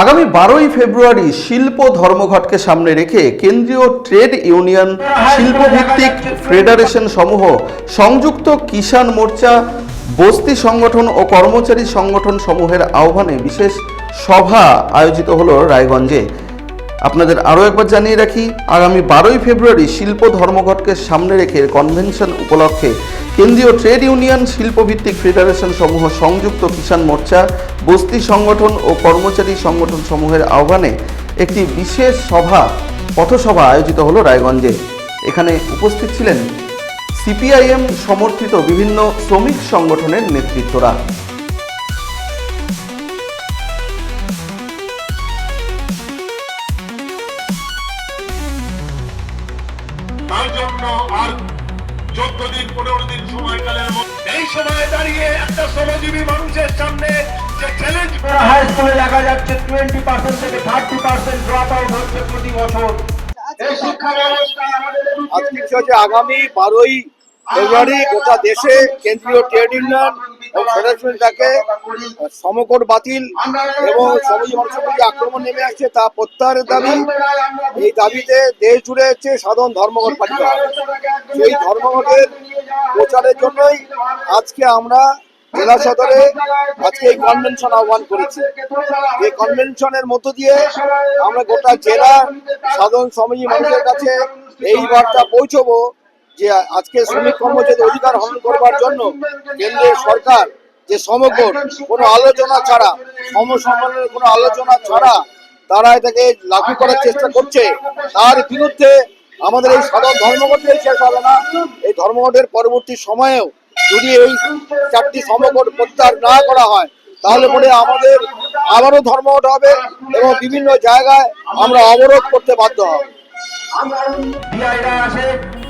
আগামী বারোই ফেব্রুয়ারি শিল্প ধর্মঘটকে সামনে রেখে কেন্দ্রীয় ট্রেড ইউনিয়ন শিল্পভিত্তিক ফেডারেশন সমূহ সংযুক্ত কিষাণ মোর্চা, বস্তি সংগঠন ও কর্মচারী সংগঠন সমূহের আহ্বানে বিশেষ সভা আয়োজিত হলো রায়গঞ্জে। আপনাদের আরও একবার জানিয়ে রাখি, আগামী বারোই ফেব্রুয়ারি শিল্প ধর্মঘটকে সামনে রেখে কনভেনশন উপলক্ষে কেন্দ্রীয় ট্রেড ইউনিয়ন শিল্পভিত্তিক ফেডারেশন সমূহ সংযুক্ত কিষাণ মোর্চা, বস্তি সংগঠন ও কর্মচারী সংগঠন সমূহের আহ্বানে একটি বিশেষ সভা, পথসভা আয়োজিত হলো রায়গঞ্জে। এখানে উপস্থিত ছিলেন সিপিআইএম সমর্থিত বিভিন্ন শ্রমিক সংগঠনের নেতৃত্বরা। চোদ্দ দিন পনেরো দিন সময়কালের মধ্যে এই সময়ে দাঁড়িয়ে একটা শ্রমজীবী মানুষের সামনে যে চ্যালেঞ্জ হাই স্কুলে দেখা যাচ্ছে টোয়েন্টি পার্সেন্ট থেকে থার্টি পার্সেন্ট ড্রপ আউট হচ্ছে প্রতি বছর। এই শিক্ষা ব্যবস্থা আমাদের আজকে হচ্ছে আগামী বারোই ফেব্রুয়ারি গোটা দেশে কেন্দ্রীয় ট্রেড ইউনিয়ন সমকট বাতিল এবং আক্রমণ নেমে আসছে তা প্রত্যাহারের দাবি। এই দাবিতে দেশ জুড়ে হচ্ছে সাধারণ ধর্মঘট পালিত সেই ধর্মঘটের প্রচারের জন্যই আজকে আমরা জেলা সদরে আজকে এই কনভেনশন আহ্বান করেছি। এই কনভেনশনের মধ্য দিয়ে আমরা গোটা জেলা সাধারণ শ্রমিক মানুষের কাছে এই বার্তা পৌঁছবো যে আজকে শ্রমিক কর্মচারী অধিকার হরণ করবার জন্য কেন্দ্রের সরকার যে সমগ্র কোনো আলোচনা ছাড়া, সমসম্মানের কোনো আলোচনা ছাড়া তারা এটাকে লাগু করার চেষ্টা করছে, তার বিরুদ্ধে আমাদের এই সাধারণ ধর্মঘটেই শেষ হবে না। এই ধর্মঘটের পরবর্তী সময়েও যদি এই চারটি সমঘট প্রত্যাহার না করা হয়, তাহলে পরে আমাদের আবারও ধর্মঘট হবে এবং বিভিন্ন জায়গায় আমরা অবরোধ করতে বাধ্য হব।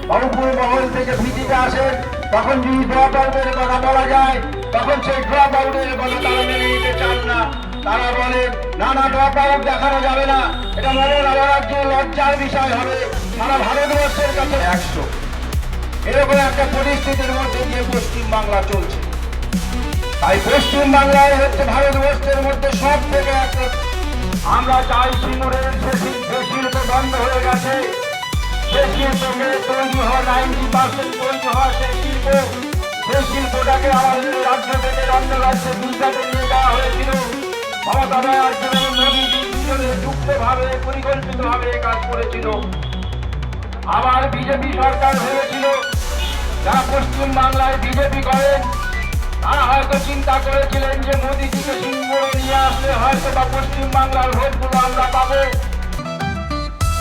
ডিআইরা মহল থেকে ভিজিটা আসে, তখন যদি ড্রপ আউটের কথা বলা যায়, তখন সেই ড্রপ আউটের কথা তারা মেনে নিতে চান না। তারা বলে, না না ড্রপ আউট দেখানো যাবে না। এটা মমতা ব্যানার্জি লজ্জার বিষয় হবে। সারা ভারতবর্ষের কাছে একশো। এরকম একটা পরিস্থিতির মধ্যে দিয়ে পশ্চিম বাংলা চলছে। তাই পশ্চিম বাংলায় হচ্ছে ভারতবর্ষের মধ্যে সব থেকে একটা আমরা চাই সিঙ্গুরের শিল- শিল্প বন্ধ হয়ে গেছে। নাইনটি পার্সেন্ট তৈরি হওয়া সেই হয়েছিল মমতা ব্যানার্জি এবং কাজ করেছিল আবার বিজেপি সরকার হয়েছিল যারা পশ্চিম বাংলায় বিজেপি করেন তারা হয়তো চিন্তা করেছিলেন যে মোদীজিকে সিঙ্গুরে নিয়ে আসলে হয়তো বা পশ্চিম বাংলার ভোটগুলো আমরা পাবো